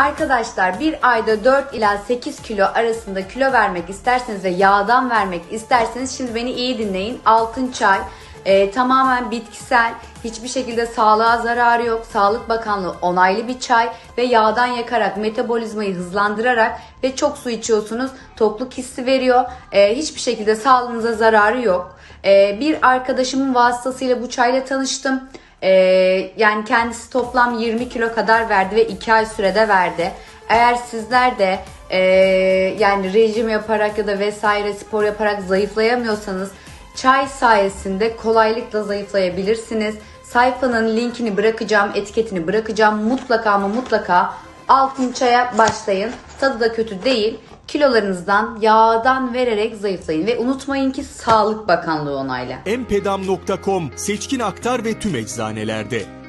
Arkadaşlar bir ayda 4 ila 8 kilo arasında kilo vermek isterseniz ve yağdan vermek isterseniz şimdi beni iyi dinleyin. Altın çay e, tamamen bitkisel, hiçbir şekilde sağlığa zararı yok. Sağlık Bakanlığı onaylı bir çay ve yağdan yakarak metabolizmayı hızlandırarak ve çok su içiyorsunuz. Tokluk hissi veriyor. E, hiçbir şekilde sağlığınıza zararı yok. E, bir arkadaşımın vasıtasıyla bu çayla tanıştım. Ee, yani kendisi toplam 20 kilo kadar verdi ve 2 ay sürede verdi. Eğer sizler de ee, yani rejim yaparak ya da vesaire spor yaparak zayıflayamıyorsanız çay sayesinde kolaylıkla zayıflayabilirsiniz. Sayfanın linkini bırakacağım, etiketini bırakacağım. Mutlaka ama mutlaka altın çaya başlayın. Tadı da kötü değil. Kilolarınızdan yağdan vererek zayıflayın ve unutmayın ki Sağlık Bakanlığı onaylı. empedam.com seçkin aktar ve tüm eczanelerde.